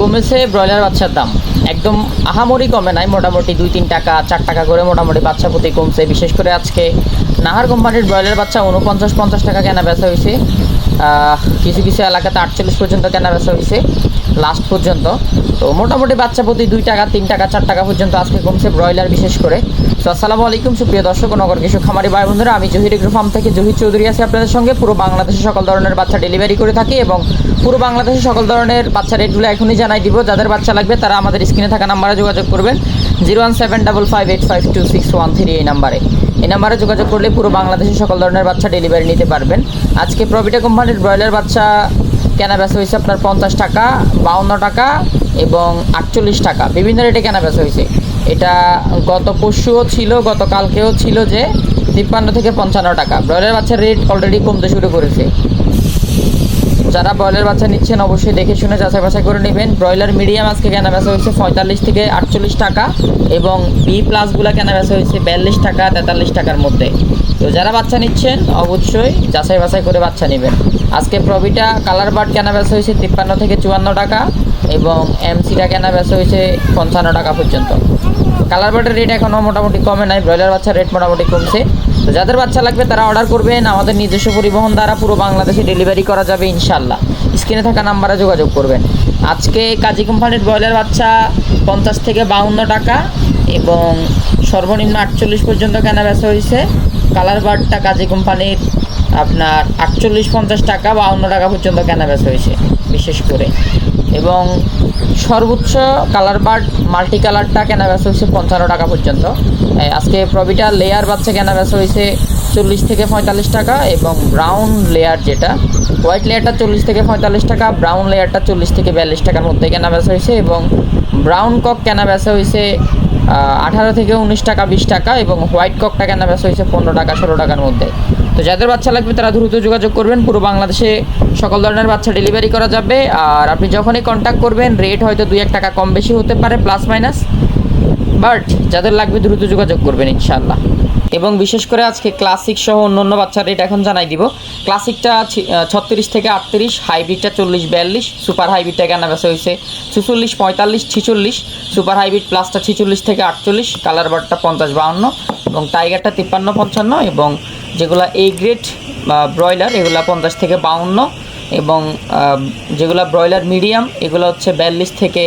কমেছে ব্রয়লার বাচ্চার দাম। একদম আহামরি কমে নাই, মোটামুটি দুই তিন টাকা, চার টাকা করে মোটামুটি বাচ্চা প্রতি কমছে। বিশেষ করে আজকে নাহার কোম্পানির ব্রয়লার বাচ্চা উনপঞ্চাশ পঞ্চাশ টাকা কেনা বেচা হয়েছে কিছু কিছু এলাকাতে আটচল্লিশ পর্যন্ত কেনা বেচা হয়েছে লাস্ট পর্যন্ত। তো মোটামুটি বাচ্চা প্রতি দুই টাকা, তিন টাকা, চার টাকা পর্যন্ত আজকে কমছে ব্রয়লার বিশেষ করে। তো আসসালামু আলাইকুম, সুপ্রিয় দর্শক নগর কিছু খামারি ভাই বন্ধুরা, আমি জহির এগ্রো ফার্ম থেকে জহির চৌধুরী আছি আপনাদের সঙ্গে। পুরো বাংলাদেশে সকল ধরনের বাচ্চা ডেলিভারি করে থাকি এবং পুরো বাংলাদেশে সকল ধরনের বাচ্চা রেটগুলো এখনই জানাই দিব। যাদের বাচ্চা লাগবে তারা আমাদের স্ক্রিনে থাকা নাম্বারে যোগাযোগ করবেন। Zero one seven double five eight five two six one three এই নাম্বারে। এই নাম্বারে যোগাযোগ করলে পুরো বাংলাদেশে সকল ধরনের বাচ্চা ডেলিভারি নিতে পারবেন। আজকে প্রভিটা কোম্পানির ব্রয়লার বাচ্চা কেনা বেচা হয়েছে আপনার পঞ্চাশ টাকা, বাউন্ন টাকা এবং আটচল্লিশ টাকা। বিভিন্ন রেটে কেনা বেচা হয়েছে। এটা গত পরশুও ছিল, গতকালকেও ছিল যে তিপ্পান্ন থেকে পঞ্চান্ন টাকা। ব্রয়লার বাচ্চার রেট অলরেডি কমতে শুরু করেছে। যারা ব্রয়লার বাচ্চা নিচ্ছেন অবশ্যই দেখে শুনে যাচাই বাছাই করে নেবেন। ব্রয়লার মিডিয়াম আজকে কেনা বেচা হয়েছে পঁয়তাল্লিশ থেকে আটচল্লিশ টাকা এবং বি প্লাসগুলো কেনা বেচা হয়েছে বিয়াল্লিশ টাকা, তেতাল্লিশ টাকার মধ্যে। তো যারা বাচ্চা নিচ্ছেন, অবশ্যই যাচাই বাছাই করে বাচ্চা নেবেন। আজকে প্রবিটা কালার বার্ড কেনা বেচা হয়েছে তিপ্পান্ন থেকে চুয়ান্ন টাকা এবং এমসিটা কেনা বেচা হয়েছে পঞ্চান্ন টাকা পর্যন্ত। কালার বার্ডের রেট এখনও মোটামুটি কমে নাই, ব্রয়লার বাচ্চার রেট মোটামুটি কমছে। তো যাদের বাচ্চা লাগবে তারা অর্ডার করবেন, আমাদের নিজস্ব পরিবহন দ্বারা পুরো বাংলাদেশে ডেলিভারি করা যাবে ইনশাল্লাহ স্ক্রিনে থাকা নাম্বারে যোগাযোগ করবেন। আজকে কাজী কোম্পানির ব্রয়লার বাচ্চা পঞ্চাশ থেকে বাউন্ন টাকা এবং সর্বনিম্ন আটচল্লিশ পর্যন্ত কেনা বেচা হয়েছে। কালার বার্ডটা কাজী কোম্পানির আপনার আটচল্লিশ পঞ্চাশ টাকা বাউন্ন টাকা পর্যন্ত কেনা বেচা হয়েছে, বিশেষ করে। এবং সর্বোচ্চ কালার বার্ড মাল্টি কালারটা কেনা বেচা হয়েছে পঞ্চান্ন টাকা পর্যন্ত। আজকে প্রবিটা লেয়ার বাচ্চা কেনা বেচা হয়েছে চল্লিশ থেকে পঁয়তাল্লিশ টাকা এবং ব্রাউন লেয়ার যেটা, হোয়াইট লেয়ারটা চল্লিশ থেকে পঁয়তাল্লিশ টাকা, ব্রাউন লেয়ারটা চল্লিশ থেকে বিয়াল্লিশ টাকার মধ্যে কেনা বেচা হয়েছে এবং ব্রাউন কক কেনা বেচা হয়েছে আঠারো থেকে উনিশ টাকা, বিশ টাকা এবং হোয়াইট ককটা কেনা বেচা হয়েছে? পনেরো টাকা, ষোলো টাকার মধ্যে। তো যাদের বাচ্চা লাগবে তারা দ্রুত যোগাযোগ করবেন। পুরো বাংলাদেশে সকল ধরনের বাচ্চা ডেলিভারি করা যাবে। আর আপনি যখনই কন্ট্যাক্ট করবেন রেট হয়তো দুই এক টাকা কম বেশি হতে পারে প্লাস মাইনাস বাট যাদের লাগবে দ্রুত যোগাযোগ করবেন ইনশাল্লাহ এবং বিশেষ করে আজকে ক্লাসিক সহ অন্য অন্য বাচ্চার রেট এখন জানাই দিব। ক্লাসিকটা ছত্রিশ থেকে আটত্রিশ হাইব্রিডটা চল্লিশ বিয়াল্লিশ সুপার হাইব্রিডটা কেনা বেচা হয়েছে? ছুচল্লিশ, পঁয়তাল্লিশ, ছিচল্লিশ সুপার হাইব্রিড প্লাসটা ছিচল্লিশ থেকে আটচল্লিশ কালার বারটা পঞ্চাশ বাউন্ন এবং টাইগারটা তিপ্পান্ন, পঞ্চান্ন এবং যেগুলো এ গ্রেড ব্রয়লার এগুলো পঞ্চাশ থেকে বাউন্ন এবং যেগুলো ব্রয়লার মিডিয়াম এগুলো হচ্ছে বিয়াল্লিশ থেকে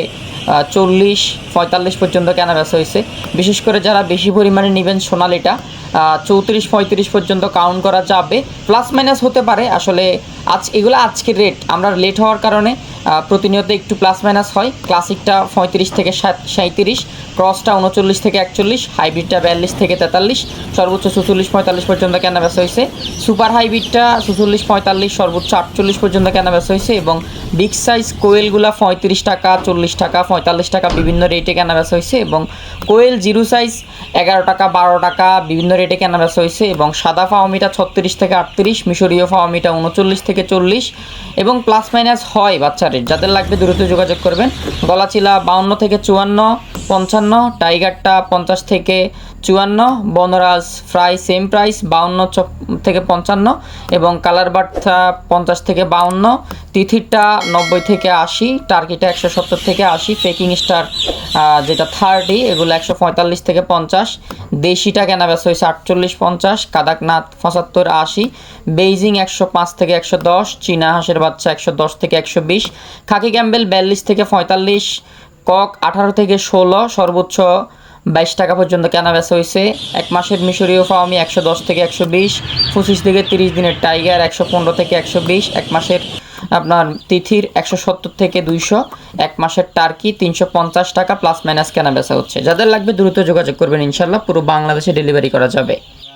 চল্লিশ পঁয়তাল্লিশ পর্যন্ত কেনা বেচা হয়েছে। বিশেষ করে যারা বেশি পরিমাণে নেবেন সোনালিটা চৌত্রিশ, পঁয়ত্রিশ পর্যন্ত কাউন্ট করা যাবে। প্লাস মাইনাস হতে পারে, আসলে আজ এগুলো আজকের রেট আমরা লেট হওয়ার কারণে প্রতিনিয়ত একটু প্লাস মাইনাস হয়। ক্লাসিকটা পঁয়ত্রিশ থেকে সাঁত্রিশ ক্রসটা উনচল্লিশ থেকে একচল্লিশ হাইব্রিডটা বিয়াল্লিশ থেকে তেতাল্লিশ, সর্বোচ্চ চুচল্লিশ, পঁয়তাল্লিশ পর্যন্ত কেনা বেচা হয়েছে? সুপার হাইব্রিডটা চুচল্লিশ, পঁয়তাল্লিশ, সর্বোচ্চ আটচল্লিশ পর্যন্ত কেনা বেচা হয়েছে? এবং বিগ সাইজ কোয়েলগুলা পঁয়ত্রিশ টাকা, চল্লিশ টাকা, পঁয়তাল্লিশ টাকা বিভিন্ন রেটে কেনা বেচা হয়েছে? এবং কোয়েল জিরো সাইজ এগারো টাকা, বারো টাকা, বিভিন্ন রেটে কেনা বেচা হয়েছে এবং সাদা ফাওমিটা ছত্রিশ থেকে আটত্রিশ, মিশরীয় ফাওমিটা উনচল্লিশ থেকে চল্লিশ এবং প্লাস মাইনাস হয় বাচ্চা রেট যাদের লাগবে দ্রুত যোগাযোগ করবেন। গলাচিলা বাউন্ন থেকে চুয়ান্ন, পঞ্চান্ন, টাইগারটা পঞ্চাশ থেকে চুয়ান্ন, বনরাজ ফ্রাই সেম প্রাইস বাউন্ন থেকে পঞ্চান্ন এবং কালার বার্থা পঞ্চাশ থেকে বাউন্ন তিথিরটা নব্বই থেকে আশি টার্কিটা একশো সত্তর থেকে আশি পেকিং স্টার যেটা থার্টি এগুলো একশো পঁয়তাল্লিশ থেকে পঞ্চাশ, দেশিটা কেনা বেচা হয়েছে আটচল্লিশ পঞ্চাশ, কাদাকনাথ পঁচাত্তর আশি, বেইজিং একশো পাঁচ থেকে একশো দশ, চীনা হাঁসের বাচ্চা একশো দশ থেকে একশো বিশ, খাকি ক্যাম্বেল বিয়াল্লিশ থেকে পঁয়তাল্লিশ, কক আঠারো থেকে ষোলো, সর্বোচ্চ বাইশ টাকা পর্যন্ত কেনা বেচা হয়েছে। এক মাসের মিশরীয় ফাওমি একশো দশ থেকে একশো বিশ, পঁচিশ থেকে তিরিশ দিনের টাইগার একশো পনেরো থেকে একশো বিশ, এক মাসের আপনার তিথির একশো সত্তর থেকে দুইশো, এক মাসের টার্কি তিনশো পঞ্চাশ টাকা প্লাস মাইনাস কেনা বেচা হচ্ছে। যাদের লাগবে দ্রুত যোগাযোগ করবেন, ইনশাল্লাহ পুরো বাংলাদেশে ডেলিভারি করা যাবে।